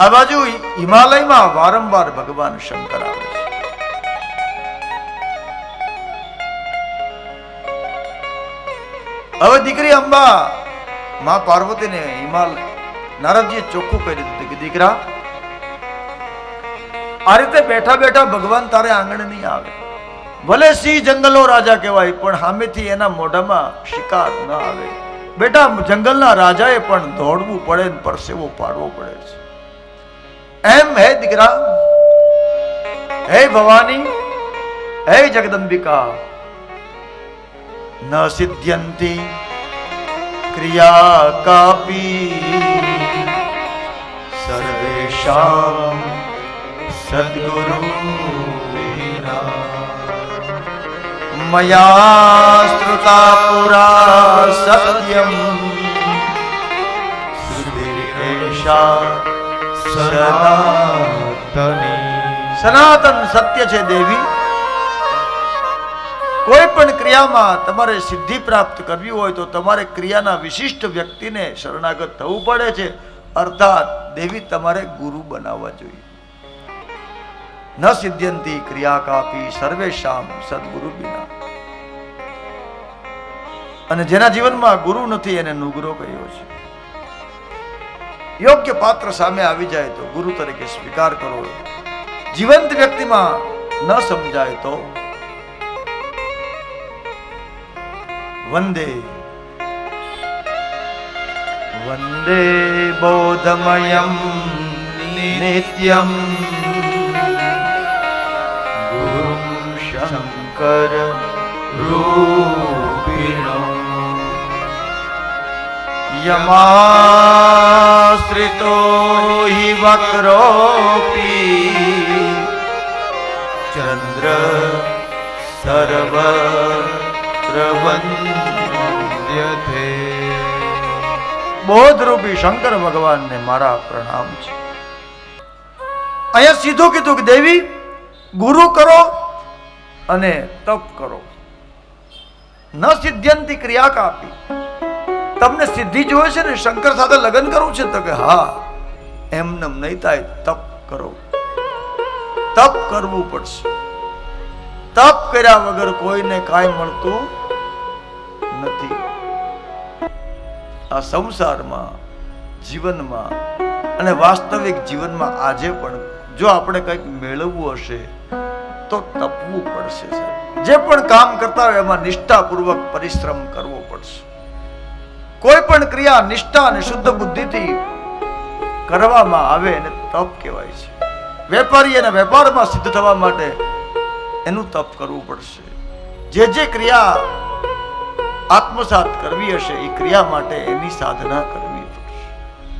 આ બાજુ હિમાલયમાં વારંવાર ભગવાન શંકર આવે છે. હવે દીકરી અંબા, માં પાર્વતીને હિમાલય નારદજીએ ચોખ્ખું કરી દીધું કે, દીકરા, આ રીતે બેઠા બેઠા ભગવાન તારે આંગણે નહીં આવે. ભલે સિંહ જંગલનો રાજા કહેવાય, પણ સામેથી એના મોઢામાં શિકાર ન આવે. બેટા, જંગલના રાજાએ પણ દોડવું પડે ને પરસેવો પાડવો પડે છે. એમ હે દીકરા, હે ભવાની, હે જગદંબિકા, ન સિદ્ધ્યંતિ ક્રિયા કાપી. સર્વેશામ સદગુરુ મયા શ્રુતા પુરા સત્યમ. શ્રુતિરેષા સનાતની. સત્ય છે દેવી. કોઈ પણ ક્રિયામાં તમારે સિદ્ધિ પ્રાપ્ત કરવી હોય તો તમારે ક્રિયાના વિશિષ્ટ વ્યક્તિને શરણાગત થવું પડે છે. અર્થાત દેવી તમારે ગુરુ બનાવવા જોઈએ. ન સિદ્ધ્યંતી ક્રિયા કાપી સર્વેશામ સદગુરુ બિના. અને જેના જીવનમાં ગુરુ નથી, એને નુગરો કહ્યો છે? યોગ્ય પાત્ર સામે આવી જાય તો ગુરુ તરીકે સ્વીકાર કરો જીવંત વ્યક્તિમાં ન સમજાય તો વંદે વંદે બોધમયમ નિત્યમ ગુરુમ શંકર રૂપિણો યમાશ્રિતો હિ વક્રોપી ચંદ્ર સર્વત્ર વંદ્યતે બોધરૂપી શંકર ભગવાનને મારા પ્રણામ છે અહીંયા સીધું કીધું કે દેવી ગુરુ કરો અને તપ કરો ન સિદ્ધ્યંતી ક્રિયા કાપી તમને સિદ્ધિ જોઈએ છે ને, શંકર સાથે લગ્ન કરવું છે તો કે, હા એમને નહીં થાય, તપ કરો. તપ કરવું પડશે. તપ કર્યા વગર કોઈને કાંઈ મળતું નથી. આ સંસારમાં, જીવનમાં અને વાસ્તવિક જીવનમાં આજે પણ જો આપણે કંઈક મેળવવું હશે, તો તપવું પડશે જે પણ કામ કરતા હોય, એમાં નિષ્ઠાપૂર્વક પરિશ્રમ કરવો પડશે. કોઈ પણ ક્રિયા નિષ્ઠા અને શુદ્ધ બુદ્ધિથી કરવામાં આવે એને તપ કહેવાય છે. વેપારી અને વેપારમાં સિદ્ધ થવા માટે એનું તપ કરવું પડશે. જે જે ક્રિયા આત્મસાત કરવી હશે, એ ક્રિયા માટે એની સાધના કરવી